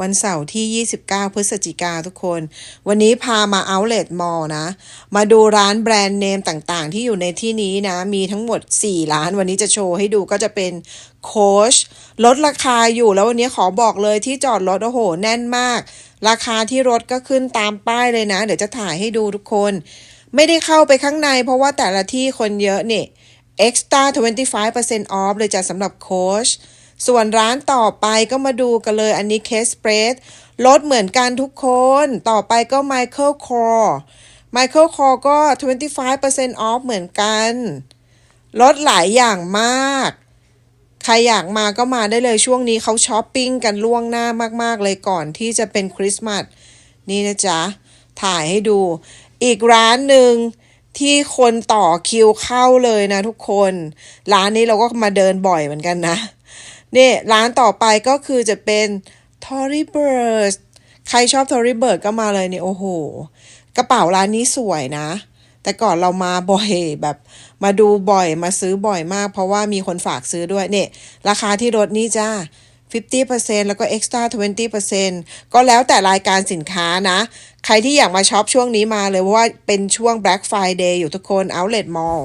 วันเสาร์ที่ 29 พฤศจิกาทุกคน วันนี้พามา Outlet Mall นะ มาดูร้านแบรนด์เนมต่างๆ ที่อยู่ในที่นี้นะ มีทั้งหมด 4 ร้าน วันนี้จะโชว์ให้ดูก็จะเป็นโคชลดราคาอยู่แล้ววันนี้ขอบอกเลยที่จอดรถโอ้โห แน่นมาก ราคาที่รถก็ขึ้นตามป้ายเลยนะ เดี๋ยวจะถ่ายให้ดูทุกคน ไม่ได้เข้าไปข้างในเพราะว่าแต่ละที่คนเยอะนี่ extra 25% off เลยจ้ะสำหรับโคช ส่วนร้านต่อไปก็มาดูกันเลยอันนี้เคสเปรสลดเหมือนกันทุกคน ต่อไปก็ Michael Kors Michael Kors ก็ 25% off เหมือนกัน ลดหลายอย่างมาก ใครอยากมาก็มาได้เลยช่วงนี้เขาช้อปปิ้งกันล่วงหน้ามาก ๆ เลยก่อนที่จะเป็นคริสต์มาสนี่นะจ๊ะ ถ่ายให้ดู อีกร้านหนึ่งที่คนต่อคิวเข้าเลยนะทุกคน ร้านนี้เราก็มาเดินบ่อยเหมือนกันนะ นี่ร้านต่อไปก็คือจะเป็น Tory Burch ใครชอบ Tory Burch ก็มาเลยเนี่ยโอ้โห กระเป๋าร้านนี้สวยนะ แต่ก่อนเรามาบ่อยแบบมาดูบ่อยมาซื้อบ่อยมาก เพราะว่ามีคนฝากซื้อด้วยเนี่ยราคาที่รถนี่จ้า50%แล้วก็ extra 20%ก็แล้วแต่รายการสินค้านะ ใครที่อยากมาช็อปช่วงนี้มาเลยเพราะว่าเป็นช่วง Black Friday อยู่ทุกคน Outlet Mall